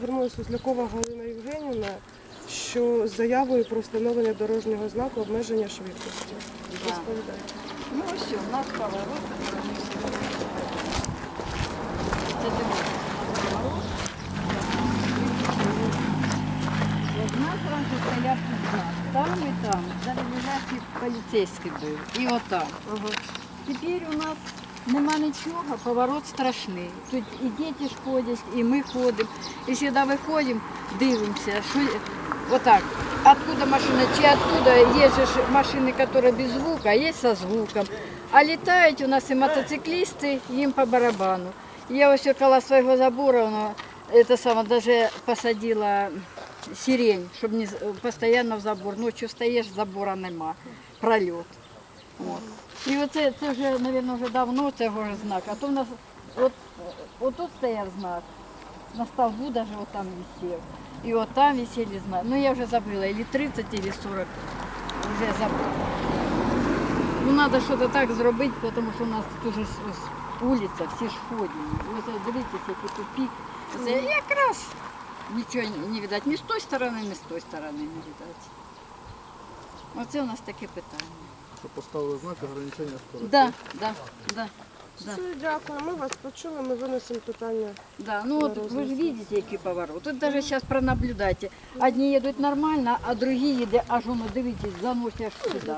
Звернулася Злякова Галина Євгенівна, що з заявою про встановлення дорожнього знаку обмеження швидкості. Розповідайте. Ну ось все, у нас поворот. Це дивіться, поворот. От У нас раніше стояв тут знак. Там і там. Зараз лежачий поліцейський був. І отам. Тепер у нас нема нічого, поворот страшний. Тут і діти ж ходять, і ми ходимо. І завжди виходимо, дивимося, що отак. Откуда машина, чи оттуда є ж машини, які без звука, є со звуком. А літають у нас і мотоциклісти, їм по барабану. Я ось около свого забору, даже посадила сирень, щоб не постійно в забор. Ночью стоїш, забора нема, прольот. От. І оце це вже, мабуть, вже давно цього ж знак. А то в нас от, отут стояв знак. На столбу от там висів. І от там висели знаки. Ну я вже забыла, или 30, или 40. Вже забула. Ну треба щось так зробити, тому що у нас тут уже вулиця, всі ж ходять. Ось дивіться, який тупик. Це якраз нічого не видать. Ні з тої сторони, ні з тої сторони не видать. Оце у нас таке питання. Що поставили знак ограничення скорості. Да, да, да. Да. Все, дякую. Ми вас почули, ми винесемо питання. Да, ну вот вы же видите, який поворот. Тут даже сейчас пронаблюдайте. Одні їдуть нормально, а другі їде аж воно, дивитесь, заносять аж сюди.